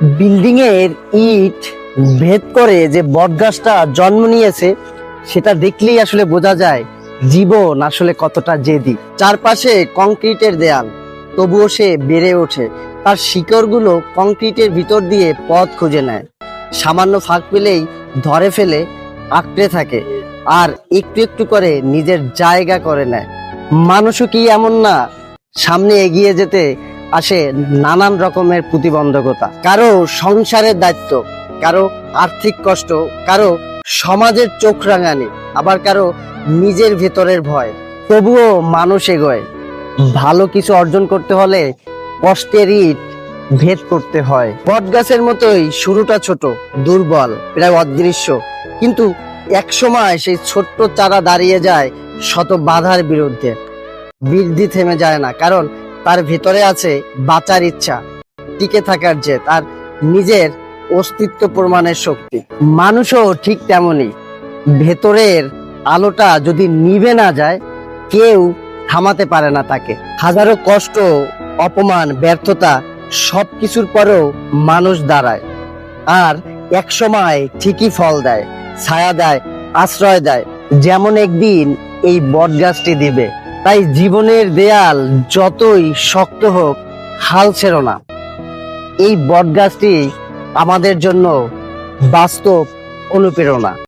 Building এর ইট ভেদ করে যে বটগাছটা জন্ম নিয়েছে, সেটা দেখলেই আসলে বোঝা যায় জীবন আসলে কতটা জেদি। চারপাশে কংক্রিটের দেয়াল, তবুও সে বেড়ে ওঠে। তার শিকড়গুলো কংক্রিটের ভিতর দিয়ে পথ খুঁজে নেয়। সামান্য ফাঁক পেলেই ধরে ফেলে, আঁকড়ে থাকে আর একটু একটু করে নিজের জায়গা করে নেয়। মানুষও কি এমন না? সামনে এগিয়ে যেতে আসে নানান রকমের প্রতিবন্ধকতা। কারও সংসারের দায়িত্ব, কারও আর্থিক কষ্ট, কারও সমাজের চোখ রাঙানি, আবার কারও নিজের ভেতরের ভয়। তবুও মানুষ এগোয়। ভালো কিছু অর্জন করতে হলে কষ্টের ইট ভেদ করতে হয়। বট গাছের মতোই শুরুটা ছোট, দুর্বল, প্রায় অদৃশ্য। কিন্তু এক সময় সেই ছোট্ট চারা দাঁড়িয়ে যায় শত বাধার বিরুদ্ধে। বৃদ্ধি থেমে যায় না, কারণ তার ভিতরে আছে বাঁচার ইচ্ছা, টিকে থাকার জেদ আর নিজের অস্তিত্ব প্রমাণের শক্তি। মানুষও ঠিক তেমনই। ভেতরের আলোটা যদি নিভে না যায়, কেউ থামাতে পারে না তাকে। হাজারো কষ্ট, অপমান, ব্যর্থতা সব কিছুর পরেও মানুষ দাঁড়ায় আর এক সময় ঠিকই ফল দেয়, ছায়া দেয়, আশ্রয় দেয়, যেমন একদিন এই বটগাছটি দিবে। তাই জীবনের দেয়াল যতই শক্ত হোক, হাল ছেড়ো না। এই বটগাছটি আমাদের জন্য বাস্তব অনুপ্রেরণা।